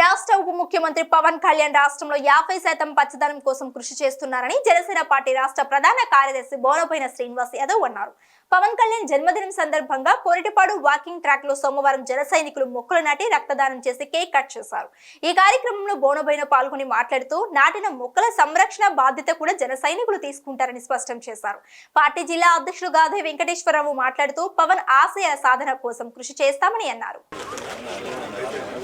రాష్ట్ర ఉప ముఖ్యమంత్రి పవన్ కళ్యాణ్ రాష్ట్రంలో యాభై శాతం పచ్చదనం కోసం కృషి చేస్తున్నారని జనసేన పార్టీ రాష్ట్ర ప్రధాన కార్యదర్శి బోనపైన శ్రీనివాస్ యాదవ్ అన్నారు. పవన్ కళ్యాణ్ జన్మదినం సందర్భంగా కోరిటిపాడు వాకింగ్ ట్రాక్లో సోమవారం జన సైనికులు మొక్కలు నాటి రక్తదానం చేసి కేక్ కట్ చేశారు. ఈ కార్యక్రమంలో బోనబైన పాల్గొని మాట్లాడుతూ నాటిన మొక్కల సంరక్షణ బాధ్యత కూడా జన సైనికులు తీసుకుంటారని స్పష్టం చేశారు. పార్టీ జిల్లా అధ్యక్షులు గాధే వెంకటేశ్వరరావు మాట్లాడుతూ పవన్ ఆశయ సాధన కోసం కృషి చేస్తామని అన్నారు.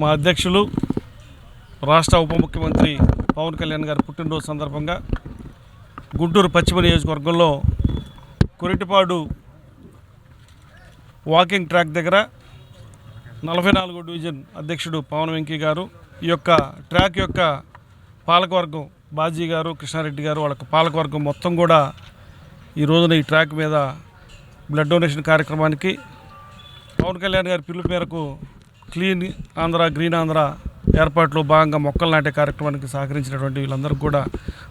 మా అధ్యక్షులు రాష్ట్ర ఉప ముఖ్యమంత్రి పవన్ కళ్యాణ్ గారి పుట్టినరోజు సందర్భంగా గుంటూరు పశ్చిమ నియోజకవర్గంలో కురిటిపాడు వాకింగ్ ట్రాక్ దగ్గర నలభై నాలుగో డివిజన్ అధ్యక్షుడు పవన్ వెంకీ గారు ఈ యొక్క ట్రాక్ యొక్క పాలకవర్గం బాజీ గారు కృష్ణారెడ్డి గారు వాళ్ళ పాలకవర్గం మొత్తం కూడా ఈ రోజున ఈ ట్రాక్ మీద బ్లడ్ డొనేషన్ కార్యక్రమానికి పవన్ కళ్యాణ్ గారి పిలుపు మేరకు క్లీన్ ఆంధ్ర గ్రీన్ ఆంధ్ర ఏర్పాట్లో భాగంగా మొక్కలు నాటే కార్యక్రమానికి సహకరించినటువంటి వీళ్ళందరికీ కూడా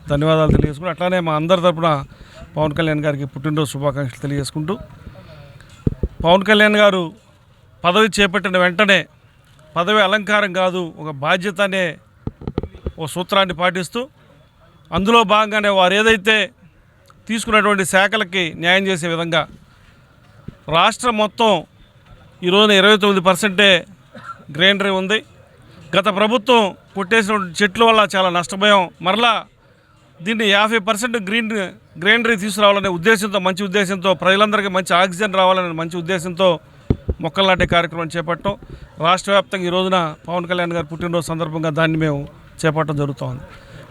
ధన్యవాదాలు తెలియజేసుకుంటూ అట్లానే మా అందరి తరపున పవన్ కళ్యాణ్ గారికి పుట్టినరోజు శుభాకాంక్షలు తెలియజేసుకుంటూ పవన్ కళ్యాణ్ గారు పదవి చేపట్టిన వెంటనే పదవి అలంకారం కాదు ఒక బాధ్యత అనే ఓ సూత్రాన్ని పాటిస్తూ అందులో భాగంగానే వారు ఏదైతే తీసుకున్నటువంటి శాఖలకి న్యాయం చేసే విధంగా రాష్ట్రం మొత్తం ఈరోజున ఇరవై తొమ్మిది పర్సెంటే గ్రీనరీ ఉంది. గత ప్రభుత్వం కొట్టేసిన చెట్ల వల్ల చాలా నష్టపోయాం. మరలా దీన్ని యాభై పర్సెంట్ గ్రీన్ గ్రీనరీ తీసుకురావాలనే ఉద్దేశంతో మంచి ఉద్దేశంతో ప్రజలందరికీ మంచి ఆక్సిజన్ రావాలనే మంచి ఉద్దేశంతో మొక్కలు నాటే కార్యక్రమం చేపట్టడం రాష్ట్ర వ్యాప్తంగా ఈ రోజున పవన్ కళ్యాణ్ గారి పుట్టినరోజు సందర్భంగా దాన్ని మేము చేపట్టడం జరుగుతోంది.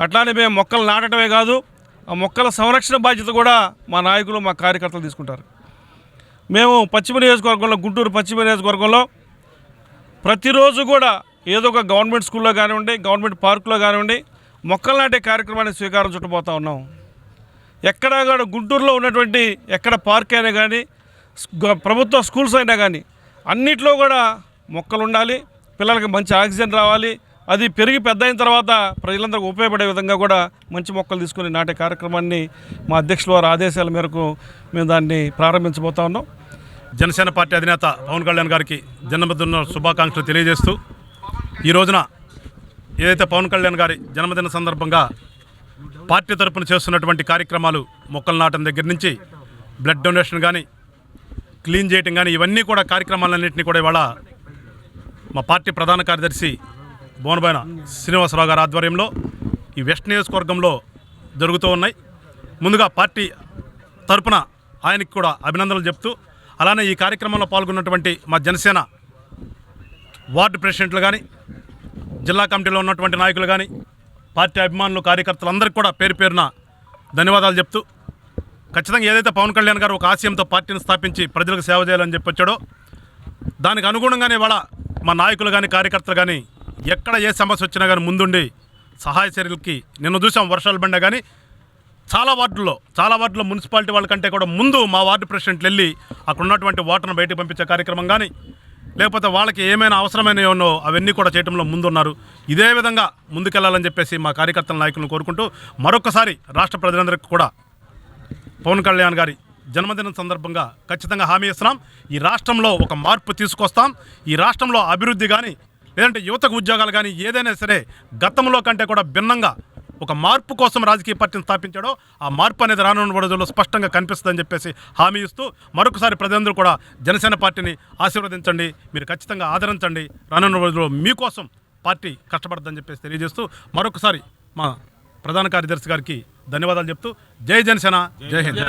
అట్లానే మేము మొక్కలు నాటడమే కాదు ఆ మొక్కల సంరక్షణ బాధ్యత కూడా మా నాయకులు మా కార్యకర్తలు తీసుకుంటారు. మేము పశ్చిమ నియోజకవర్గంలో గుంటూరు పశ్చిమ నియోజకవర్గంలో ప్రతిరోజు కూడా ఏదో ఒక గవర్నమెంట్ స్కూల్లో కానివ్వండి గవర్నమెంట్ పార్కులో కానివ్వండి మొక్కలు నాటే కార్యక్రమాన్ని స్వీకారం చుట్టబోతా ఉన్నాం. ఎక్కడ కూడా గుంటూరులో ఉన్నటువంటి ఎక్కడ పార్క్ అయినా కానీ ప్రభుత్వ స్కూల్స్ అయినా కానీ అన్నిట్లో కూడా మొక్కలు ఉండాలి పిల్లలకి మంచి ఆక్సిజన్ రావాలి అది పెరిగి పెద్ద అయిన తర్వాత ప్రజలందరికీ ఉపయోగపడే విధంగా కూడా మంచి మొక్కలు తీసుకుని నాటే కార్యక్రమాన్ని మా అధ్యక్షుల వారి ఆదేశాల మేరకు మేము దాన్ని ప్రారంభించబోతా ఉన్నాం. జనసేన పార్టీ అధినేత పవన్ కళ్యాణ్ గారికి జన్మదిన శుభాకాంక్షలు తెలియజేస్తూ ఈ రోజున ఏదైతే పవన్ కళ్యాణ్ గారి జన్మదిన సందర్భంగా పార్టీ తరపున చేస్తున్నటువంటి కార్యక్రమాలు మొక్కలు నాటం దగ్గర నుంచి బ్లడ్ డొనేషన్ కానీ క్లీన్ చేయటం కానీ ఇవన్నీ కూడా కార్యక్రమాలన్నింటినీ కూడా ఇవాళ మా పార్టీ ప్రధాన కార్యదర్శి బోనబైన శ్రీనివాసరావు గారి ఆధ్వర్యంలో ఈ వెస్ట్ నియోజకవర్గంలో జరుగుతూ ఉన్నాయి. ముందుగా పార్టీ తరపున ఆయనకి కూడా అభినందనలు చెప్తూ అలానే ఈ కార్యక్రమంలో పాల్గొన్నటువంటి మా జనసేన వార్డు ప్రెసిడెంట్లు కానీ జిల్లా కమిటీలో ఉన్నటువంటి నాయకులు కానీ పార్టీ అభిమానులు కార్యకర్తలు అందరికీ కూడా పేరు పేరున ధన్యవాదాలు చెప్తూ ఖచ్చితంగా ఏదైతే పవన్ కళ్యాణ్ గారు ఒక ఆశయంతో పార్టీని స్థాపించి ప్రజలకు సేవ చేయాలని చెప్పి వచ్చాడో దానికి అనుగుణంగానే ఇవాళ మా నాయకులు కానీ కార్యకర్తలు కానీ ఎక్కడ ఏ సమస్య వచ్చినా కానీ ముందుండి సహాయ చర్యలకి నిన్న చూసాం వర్షాలు బండ కానీ చాలా వార్డుల్లో చాలా వార్డుల్లో మున్సిపాలిటీ వాళ్ళకంటే కూడా ముందు మా వార్డు ప్రెసిడెంట్లు వెళ్ళి అక్కడ ఉన్నటువంటి వాటర్ను బయటకు పంపించే కార్యక్రమం కానీ లేకపోతే వాళ్ళకి ఏమైనా అవసరమైన ఉన్నో అవన్నీ కూడా చేయడంలో ముందున్నారు. ఇదే విధంగా ముందుకెళ్ళాలని చెప్పేసి మా కార్యకర్తల నాయకులను కోరుకుంటూ మరొకసారి రాష్ట్ర ప్రజలందరికీ కూడా పవన్ కళ్యాణ్ గారి జన్మదినం సందర్భంగా ఖచ్చితంగా హామీ ఇస్తున్నాం. ఈ రాష్ట్రంలో ఒక మార్పు తీసుకొస్తాం. ఈ రాష్ట్రంలో అభివృద్ధి కానీ లేదంటే యువతకు ఉద్యోగాలు కానీ ఏదైనా సరే గతంలో కంటే కూడా భిన్నంగా ఒక మార్పు కోసం రాజకీయ పార్టీని స్థాపించాడో ఆ మార్పు అనేది రానున్న రోజుల్లో స్పష్టంగా కనిపిస్తుందని చెప్పేసి హామీ ఇస్తూ మరొకసారి ప్రజలందరూ కూడా జనసేన పార్టీని ఆశీర్వదించండి మీరు ఖచ్చితంగా ఆదరించండి. రానున్న రోజుల్లో మీకోసం పార్టీ కష్టపడద్దని చెప్పేసి తెలియజేస్తూ మరొకసారి మా ప్రధాన కార్యదర్శి గారికి ధన్యవాదాలు చెప్తూ జై జనసేన జై హింద్.